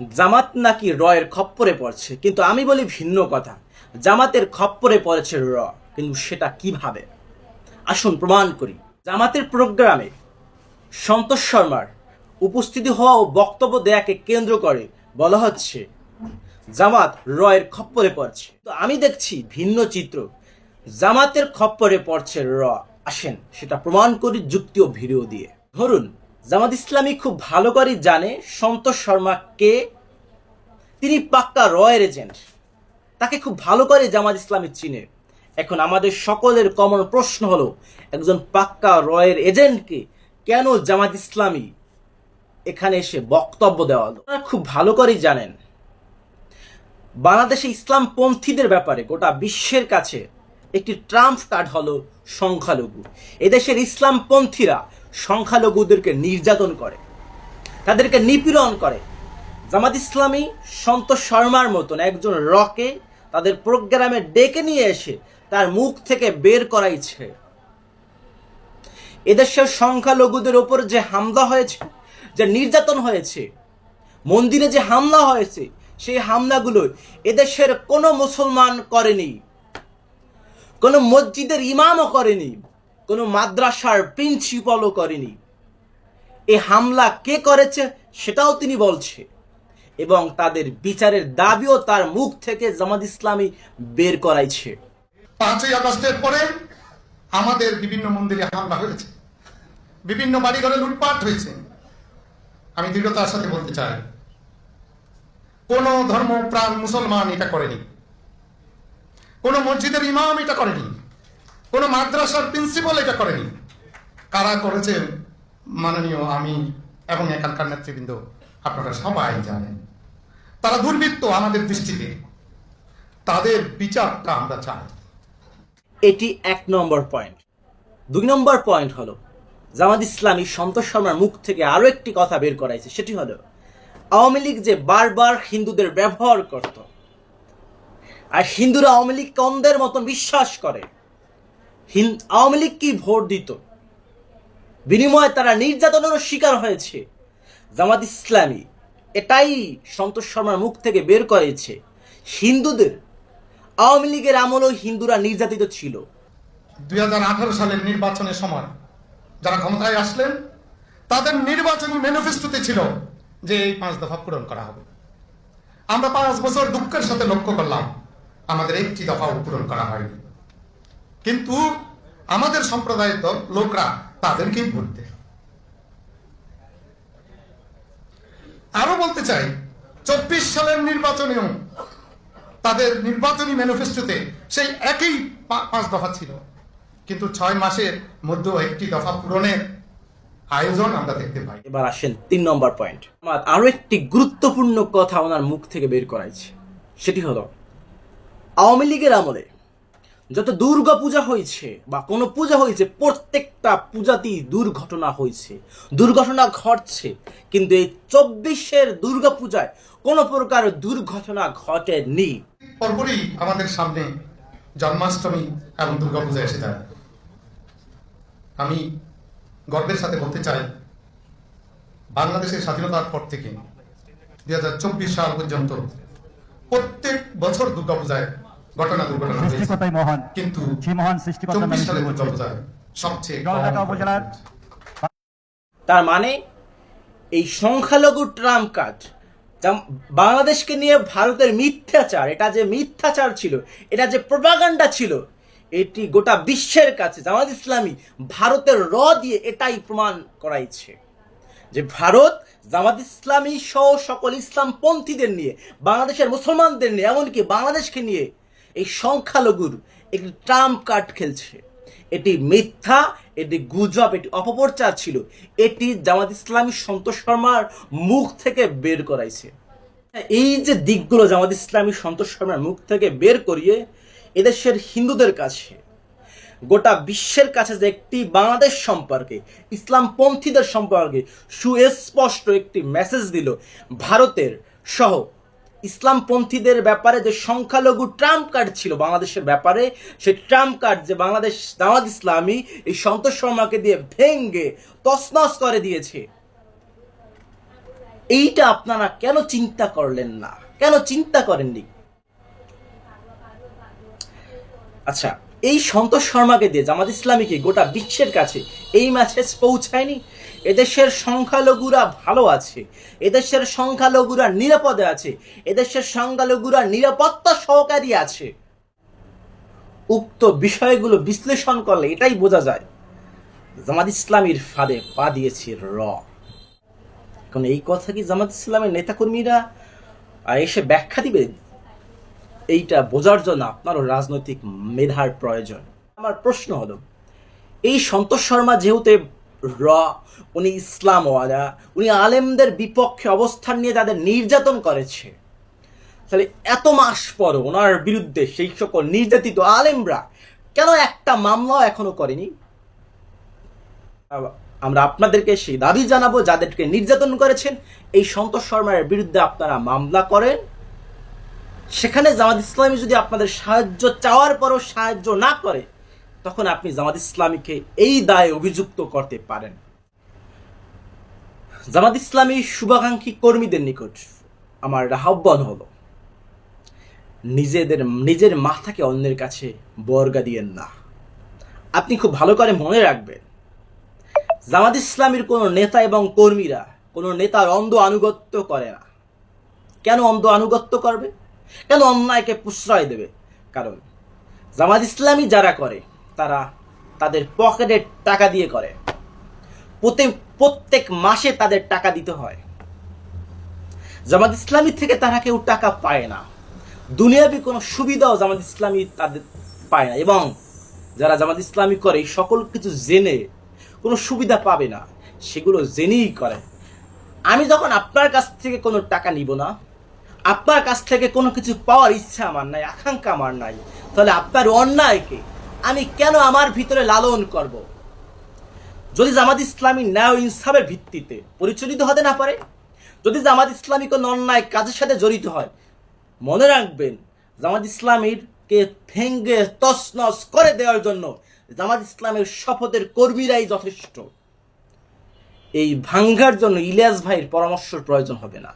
জামাত নাকি রয়ের খপ্পরে পড়ছে? কিন্তু আমি বলি ভিন্ন কথা। জামাতের খপ্পরে পড়েছে র, কিন্তু সেটা কীভাবে? আসুন প্রমাণ করি। জামাতের প্রোগ্রামে সন্তোষ শর্মার উপস্থিতি হওয়া ও বক্তব্য দেয়াকে কেন্দ্র করে বলা হচ্ছে, জামাত রয়ের খপ্পরে পড়ছে। তো আমি দেখছি ভিন্ন চিত্র। জামাতের খপ্পরে পড়ছে র। আসেন, সেটা প্রমাণ করি যুক্তি ও ভিডিও দিয়ে। ধরুন জামাত ইসলামী খুব ভালো করে জানে সন্তোষ শর্মা কে? তিনি পাক্কা রয়ের এজেন্ট তাকে খুব ভালো করে জামাত ইসলামী চিনে। এখন আমাদের সকলের কমন প্রশ্ন হলো, একজন পাক্কা রয়ের এজেন্টকে কেন জামাত ইসলামী এখানে এসে বক্তব্য দেওয়া হলো? খুব ভালো করেই জানেন। বাংলাদেশে ইসলামপন্থীদের ব্যাপারে গোটা বিশ্বের কাছে একটি ট্রাম্প কার্ড হলো সংখ্যালঘু। এদেশের ইসলামপন্থীরা সংখ্যালঘুদেরকে নির্যাতন করে, তাদেরকে নিপীড়ন করে। জামাত ইসলামী সন্তোষ শর্মার মতন একজন রকে তাদের প্রোগ্রামে ডেকে নিয়ে এসে তার মুখ থেকে বের করাইছে। এদেশের সংখ্যালঘুদের ওপর যে হামলা হয়েছে, যে নির্যাতন হয়েছে, মন্দিরে যে হামলা হয়েছে, সেই হামলাগুলো এদেশের কোনো মুসলমান করেনি, কোনো মসজিদের ইমামও করেনি। কোনো মাদ্রাসার প্রিন্সিপালও করেনি। এ হামলা কে করেছে সেটাও তিনি বলছে। এবং তাদের বিচারের দাবিও তার মুখ থেকে জামাত ইসলামী বের করাইছে। পাঁচই আগস্টের পরে আমাদের বিভিন্ন মন্দিরে হামলা হয়েছে। বিভিন্ন বাড়িঘরে লুটপাট হয়েছে। আমি দৃঢ়তার সাথে বলতে চাই, কোন ধর্ম প্রাণ মুসলমান এটা করেনি। কোন মসজিদের ইমাম এটা করেনি। কোন মাদ্রাসার প্রিন্সিপাল এটা করেনি। কারা করেছে মাননীয় আমি এবং এখানকার নেতৃবৃন্দ, আপনারা সবাই জানেন। তারা দুর্বৃত্ত আমাদের দৃষ্টিতে। তাদের বিচারটা আমরা চাই। এটি এক নম্বর পয়েন্ট। দুই নম্বর পয়েন্ট হলো, জামাত ইসলামী সন্তোষ শর্মার মুখ থেকে আরও একটি কথা বের করাইছে, সেটি হলো, আওয়ামী লীগ যে বারবার হিন্দুদের ব্যবহার করত, আর হিন্দুরা আওয়ামী লীগ কন্দের মতন বিশ্বাস করে আওয়ামী লীগ কি ভোট দিত? বিনিময়ে তারা নির্যাতনেরও শিকার হয়েছে। জামাত ইসলামী এটাই সন্তোষ শর্মার মুখ থেকে বের করেছে। হিন্দুদের, আওয়ামী লীগের আমলেও হিন্দুরা নির্যাতিত ছিল। দুই হাজার আঠারো সালের নির্বাচনের সময় যারা ক্ষমতায় আসলেন, তাদের নির্বাচনী ম্যানিফেস্টোতে ছিল যে এই পাঁচ দফা পূরণ করা হবে। আমরা পাঁচ বছর দুঃখের সাথে লক্ষ্য করলাম, আমাদের একটি দফাও পূরণ করা হয়নি। কিন্তু আমাদের সম্প্রদায়ের লোকরা তাদেরকেই ভোট দেয়। আরও বলতে চাই, চব্বিশ সালের নির্বাচনেও তাদের নির্বাচনী ম্যানিফেস্টোতে সেই একই পাঁচ দফা ছিল। কিন্তু ছয় মাসের মধ্যেও একটি দফা পূরণের আয়োজন আমরা দেখতে পাই। এবার আসেন তিন নম্বর পয়েন্ট। আমার আরও একটি গুরুত্বপূর্ণ কথা ওনার মুখ থেকে বের করাইছে। সেটি হলো, আওয়ামী লীগের আমলে যত দুর্গা পূজা হয়েছে বা কোনো পূজা হয়েছে, প্রত্যেকটা পূজাতেই দুর্ঘটনা হয়েছে। দুর্ঘটনা ঘটছে, কিন্তু এই চব্বিশের দুর্গা পূজায় কোনো প্রকার দুর্ঘটনা ঘটেনি। পরপরই আমাদের সামনে জন্মাষ্টমী এবং দুর্গাপূজা এসে যায় আমি গর্বের সাথে বলতে চাই, বাংলাদেশের স্বাধীনতার পর থেকে দুই হাজার চব্বিশ সাল পর্যন্ত প্রত্যেক বছর দুর্গাপূজায় ঘটনা দুর্ঘটনা সৃষ্টিকর্তাই মহান। কিন্তু সেই মহান সৃষ্টিকর্তার নামে শুরু হচ্ছে। সবচেয়ে জলঢাকা উপজেলার তার মানে এই সংখ্যালঘু ট্রাম্প কার্ড বাংলাদেশকে নিয়ে ভারতের মিথ্যাচার এটা যে মিথ্যাচার ছিল এটা যে প্রপাগান্ডা ছিল এটি গোটা বিশ্বের কাছে জামাত ইসলামী ভারতের র দিয়ে এটাই প্রমাণ করাইছে যে ভারত জামাত ইসলামী সহ সকল ইসলামপন্থীদের নিয়ে বাংলাদেশের মুসলমানদের নিয়ে এমনকি বাংলাদেশকে নিয়ে এই সংখ্যালঘুর একটি ট্রাম্প কার্ড খেলছে। এটি মিথ্যা, এটি গুজব, এটি অপপ্রচার ছিল। এটি জামাত ইসলামী সন্তোষ শর্মার মুখ থেকে বের করাইছে। এই যে দিকগুলো জামাত ইসলামী সন্তোষ শর্মার মুখ থেকে বের করিয়ে এদেশের হিন্দুদের কাছে, গোটা বিশ্বের কাছে যে একটি বাংলাদেশ সম্পর্কে, ইসলামপন্থীদের সম্পর্কে সুস্পষ্ট একটি মেসেজ দিল, ভারতের সহ ইসলামপন্থীদের ব্যাপারে যে সংখ্যালঘু ট্রাম্প কার্ড ছিল বাংলাদেশের ব্যাপারে, সেই ট্রাম্প কার্ড যে বাংলাদেশ জামাত ইসলামী এই সন্তোষ শর্মাকে দিয়ে ভেঙ্গে তছনছ করে দিয়েছে। এইটা আপনারা কেন চিন্তা করলেন না? কেন চিন্তা করেননি? আচ্ছা এই সন্তোষ শর্মাকে দিয়ে জামাত ইসলামীকে গোটা বিশ্বের কাছে এই ম্যাসেজ পৌঁছায়নি? এদেশের সংখ্যালঘুরা ভালো আছে, এদেশের সংখ্যালঘুরা নিরাপদে আছে, এদেশের সংখ্যালঘুরা নিরাপত্তা সহকারী আছে। উক্ত বিষয়গুলো বিশ্লেষণ করলে এটাই বোঝা যায়। জামাত ইসলামীর ফাঁদে পা দিয়েছে র। কারণ এই কথা কি জামাত ইসলামের নেতাকর্মীরা এসে ব্যাখ্যা দিবে? এইটা বোঝার জন্য আপনারও রাজনৈতিক মেধার প্রয়োজন। আমার প্রশ্ন হলো, এই সন্তোষ শর্মা যেহেতু র, উনি ইসলামওয়ালা, উনি আলেমদের বিপক্ষে অবস্থান নিয়ে তাদের নির্যাতন করেছে। তাহলে এত মাস পরও ওনার বিরুদ্ধে সেই সকল নির্যাতিত আলেমরা কেন একটা মামলাও এখনও করেনি? আমরা আপনাদেরকে সেই দাবি জানাব, যাদেরকে নির্যাতন করেছেন, এই সন্তোষ শর্মার বিরুদ্ধে আপনারা মামলা করেন। সেখানে জামাত ইসলামী যদি আপনাদের সাহায্য চাওয়ার পরও সাহায্য না করে তখন আপনি জামাত ইসলামীকে এই দায়ে অভিযুক্ত করতে পারেন। জামাত ইসলামী শুভাকাঙ্ক্ষী কর্মীদের নিকট আমার আহ্বান হলো, নিজেদের, নিজের মাথাকে অন্যের কাছে বর্গা দিয়েন না। আপনি খুব ভালো করে মনে রাখবেন, জামাত ইসলামীর কোনো নেতা এবং কর্মীরা কোনো নেতার অন্ধ আনুগত্য করে না। কেন অন্ধ আনুগত্য করবে? কেন অন্যায়কে প্রশ্রয় দেবে? কারণ জামাত ইসলামী যারা করে তারা তাদের পকেটের টাকা দিয়ে করে। প্রতি, প্রত্যেক মাসে তাদের টাকা দিতে হয়। জামাত ইসলামী থেকে তারা কেউ টাকা পায় না। দুনিয়াবি কোনো সুবিধাও জামাত ইসলামী তাদের পায় না এবং যারা জামাত ইসলামী করে সকল কিছু জেনে কোনো সুবিধা পাবে না, সেগুলো জেনেই করে। আমি যখন আপনার কাছ থেকে কোনো টাকা নিব না, আপনার কাছ থেকে কোনো কিছু পাওয়ার ইচ্ছা আমার নাই, আকাঙ্ক্ষা আমার নাই, তাহলে আপনার অন্যায়কে আমি কেন আমার ভিতরে লালন করব? যদি জামাত ইসলামী ন্যায় ইনসাফের ভিত্তিতে পরিচালিত হতে না পারে, যদি জামাত ইসলামী কোনো অন্যায় কাজের সাথে জড়িত হয়, মনে রাখবেন জামাত ইসলামীর কে ভেঙ্গে তছনছ করে দেওয়ার জন্য জামাত ইসলামের শপথের কর্মীরাই যথেষ্ট। এই ভাঙ্গার জন্য ইলিয়াস ভাইয়ের পরামর্শের প্রয়োজন হবে না।